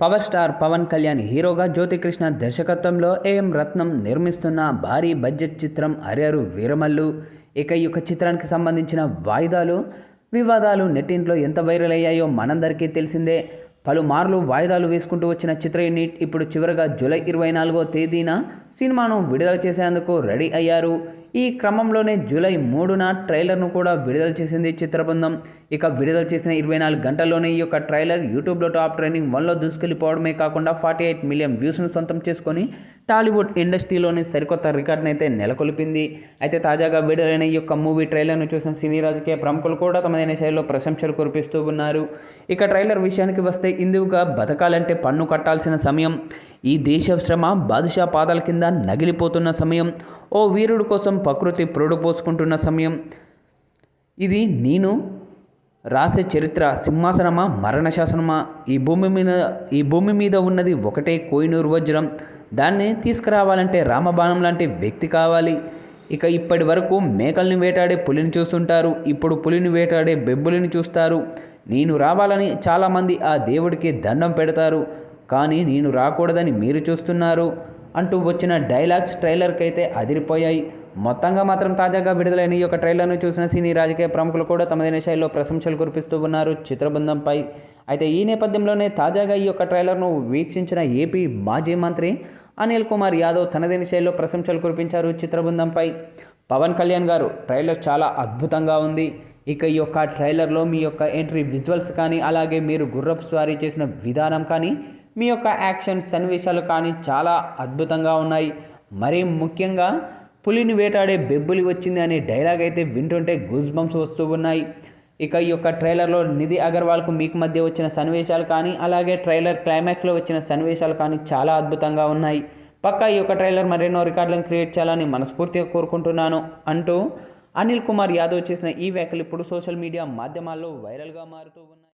Power star Pawan Kalyan హీరోగా జ్యోతికృష్ణ దర్శకత్వంలో AM రత్నం నిర్మిస్తున్న భారీ బడ్జెట్ చిత్రం అరియారు వీరమల్లు. ఇక ఈ యొక్క చిత్రానికి సంబంధించిన వాయిదాలు వివాదాలు నెట్టింట్లో ఎంత వైరల్ అయ్యాయో మనందరికీ తెలిసిందే. పలుమార్లు వాయిదాలు వేసుకుంటూ వచ్చిన చిత్ర యూనిట్ ఇప్పుడు చివరగా జూలై ఇరవై నాలుగో తేదీన సినిమాను విడుదల చేసేందుకు రెడీ అయ్యారు. ఈ క్రమంలోనే జూలై మూడున ట్రైలర్ను కూడా విడుదల చేసింది చిత్రబృందం. ఇక విడుదల చేసిన ఇరవై నాలుగు గంటల్లోనే ఈ యొక్క ట్రైలర్ యూట్యూబ్లో టాప్ ట్రెండింగ్ వన్లో దూసుకెళ్ళిపోవడమే కాకుండా ఫార్టీ ఎయిట్ మిలియన్ వ్యూస్ను సొంతం చేసుకొని టాలీవుడ్ ఇండస్ట్రీలోని సరికొత్త రికార్డును అయితే నెలకొల్పింది. అయితే తాజాగా విడుదలైన ఈ యొక్క మూవీ ట్రైలర్ను చూసిన సినీ రాజకీయ ప్రముఖులు కూడా తమదైన శైలిలో ప్రశంసలు కురిపిస్తూ ఉన్నారు. ఇక ట్రైలర్ విషయానికి వస్తే ఇందుగా బతకాలంటే పన్ను కట్టాల్సిన సమయం. ఈ దేశ శ్రమ బాదుషా పాదాల కింద నగిలిపోతున్న సమయం. ఓ వీరుడు కోసం ప్రకృతి పోసుకుంటున్న సమయం. ఇది నేను రాసే చరిత్ర సింహాసనమా మరణశాసనమా? ఈ భూమి మీద ఈ భూమి మీద ఉన్నది ఒకటే కోయినూరు వజ్రం. దాన్ని తీసుకురావాలంటే రామబాణం లాంటి వ్యక్తి కావాలి. ఇక ఇప్పటి వరకు మేకల్ని వేటాడే పులిని చూస్తుంటారు. ఇప్పుడు పులిని వేటాడే బెబ్బులిని చూస్తారు. నేను రావాలని చాలామంది ఆ దేవుడికి దండం పెడతారు. కానీ నేను రాకూడదని మీరు చూస్తున్నారు. అంటూ వచ్చిన డైలాగ్స్ ట్రైలర్కి అయితే అదిరిపోయాయి. మొత్తంగా మాత్రం తాజాగా విడుదలైన ఈ యొక్క ట్రైలర్ను చూసిన సినీ రాజకీయ ప్రముఖులు కూడా తమదైన శైలిలో ప్రశంసలు కురిపిస్తూ ఉన్నారు చిత్రబృందంపై. అయితే ఈ నేపథ్యంలోనే తాజాగా ఈ యొక్క ట్రైలర్ను వీక్షించిన ఏపీ మాజీ మంత్రి అనిల్ కుమార్ యాదవ్ తనదైన శైలిలో ప్రశంసలు కురిపించారు చిత్రబృందంపై. పవన్ కళ్యాణ్ గారు ట్రైలర్ చాలా అద్భుతంగా ఉంది. ఇక ఈ యొక్క ట్రైలర్లో మీ యొక్క ఎంట్రీ విజువల్స్ కానీ అలాగే మీరు గుర్రపు స్వారీ చేసిన విధానం కానీ మీ యొక్క యాక్షన్ సన్నివేశాలు కానీ చాలా అద్భుతంగా ఉన్నాయి. మరీ ముఖ్యంగా పులిని వేటాడే బెబ్బులి వచ్చింది అనే డైలాగ్ అయితే వింటుంటే గూస్ బంప్స్ వస్తూ ఉన్నాయి. ఇక ఈ యొక్క ట్రైలర్లో నిధి అగర్వాల్కు మీకు మధ్య వచ్చిన సన్నివేశాలు కానీ అలాగే ట్రైలర్ క్లైమాక్స్లో వచ్చిన సన్నివేశాలు కానీ చాలా అద్భుతంగా ఉన్నాయి. పక్కా ఈ యొక్క ట్రైలర్ మరెన్నో రికార్డులను క్రియేట్ చేయాలని మనస్ఫూర్తిగా కోరుకుంటున్నాను. అంటూ అనిల్ కుమార్ యాదవ్ చేసిన ఈ వ్యాఖ్యలు ఇప్పుడు సోషల్ మీడియా మాధ్యమాల్లో వైరల్గా మారుతూ ఉన్నాయి.